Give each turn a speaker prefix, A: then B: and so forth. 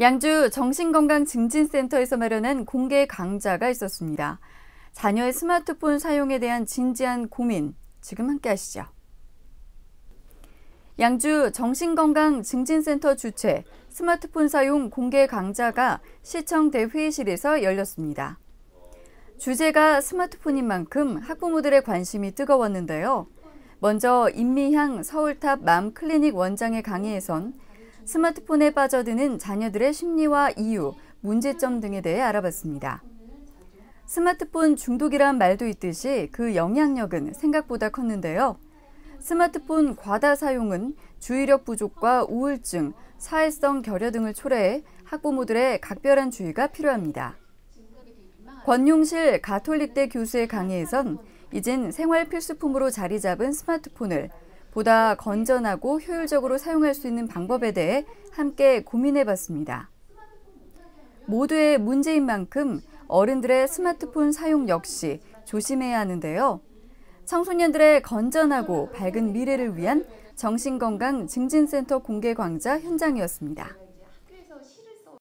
A: 양주 정신건강증진센터에서 마련한 공개 강좌가 있었습니다. 자녀의 스마트폰 사용에 대한 진지한 고민, 지금 함께 하시죠. 양주 정신건강증진센터 주최 스마트폰 사용 공개 강좌가 시청 대 회의실에서 열렸습니다. 주제가 스마트폰인 만큼 학부모들의 관심이 뜨거웠는데요. 먼저 임미향 서울탑 맘클리닉 원장의 강의에선 스마트폰에 빠져드는 자녀들의 심리와 이유, 문제점 등에 대해 알아봤습니다. 스마트폰 중독이란 말도 있듯이 그 영향력은 생각보다 컸는데요. 스마트폰 과다 사용은 주의력 부족과 우울증, 사회성 결여 등을 초래해 학부모들의 각별한 주의가 필요합니다. 권용실 가톨릭대 교수의 강의에선 이젠 생활 필수품으로 자리 잡은 스마트폰을 보다 건전하고 효율적으로 사용할 수 있는 방법에 대해 함께 고민해 봤습니다. 모두의 문제인 만큼 어른들의 스마트폰 사용 역시 조심해야 하는데요. 청소년들의 건전하고 밝은 미래를 위한 정신건강 증진센터 공개 광자 현장이었습니다.